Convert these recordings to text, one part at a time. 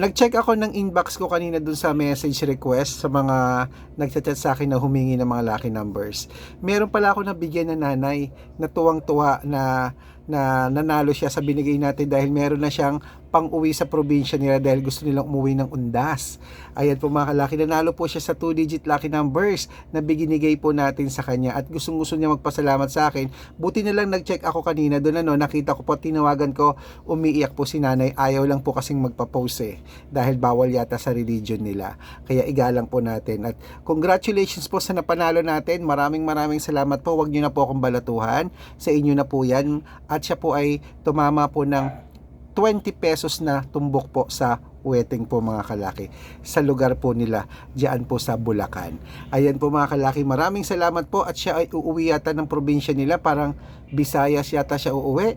nag-check ako ng inbox ko kanina dun sa message request sa mga nagchat sa akin na humingi ng mga lucky numbers. Meron pala ako nabigyan na nanay na tuwang-tuwa na na nanalo siya sa binigay natin dahil meron na siyang pang-uwi sa probinsya nila dahil gusto nilang umuwi ng undas. Ayan po mga kalaki, nanalo po siya sa 2-digit lucky numbers na binigay po natin sa kanya at gustong gusto niya magpasalamat sa akin. Buti na lang nag-check ako kanina doon ano, nakita ko po, tinawagan ko, umiiyak po si nanay, ayaw lang po kasing magpa-post eh dahil bawal yata sa religion nila. Kaya igalang po natin at congratulations po sa napanalo natin. Maraming maraming salamat po. Huwag niyo na po akong balatuhan. Sa inyo na po yan. At siya po ay tumama po ng 20 pesos na tumbok po sa wedding po mga kalaki sa lugar po nila diyan po sa Bulacan. Ayan po mga kalaki, maraming salamat po at siya ay uuwi yata ng probinsya nila parang Visayas yata siya uuwi.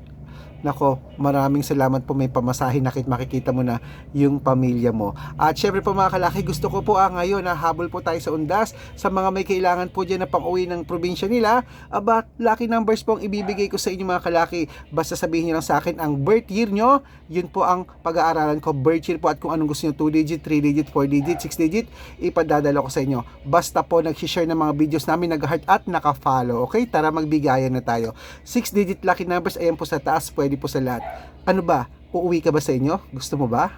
Nako, maraming salamat po may pamasahe nakit makikita mo na yung pamilya mo. At syempre po mga kalaki, gusto ko po ah, ngayon na habol po tayo sa undas sa mga may kailangan po dyan na pang-uwi ng probinsya nila. Aba, lucky numbers po ang ibibigay ko sa inyo mga kalaki. Basta sabihin nyo lang sa akin ang birth year nyo, yun po ang pag-aaralan ko. Birth year po at kung anong gusto nyo, 2 digit, 3 digit, 4 digit, 6 digit, ipadadala ko sa inyo. Basta po nag-share ng mga videos namin, nag-heart at naka-follow. Okay, tara magbigayan na tayo. 6 digit lucky numbers, ayan po sa taas, pwede po sa lahat. Ano ba? Uuwi ka ba sa inyo? Gusto mo ba?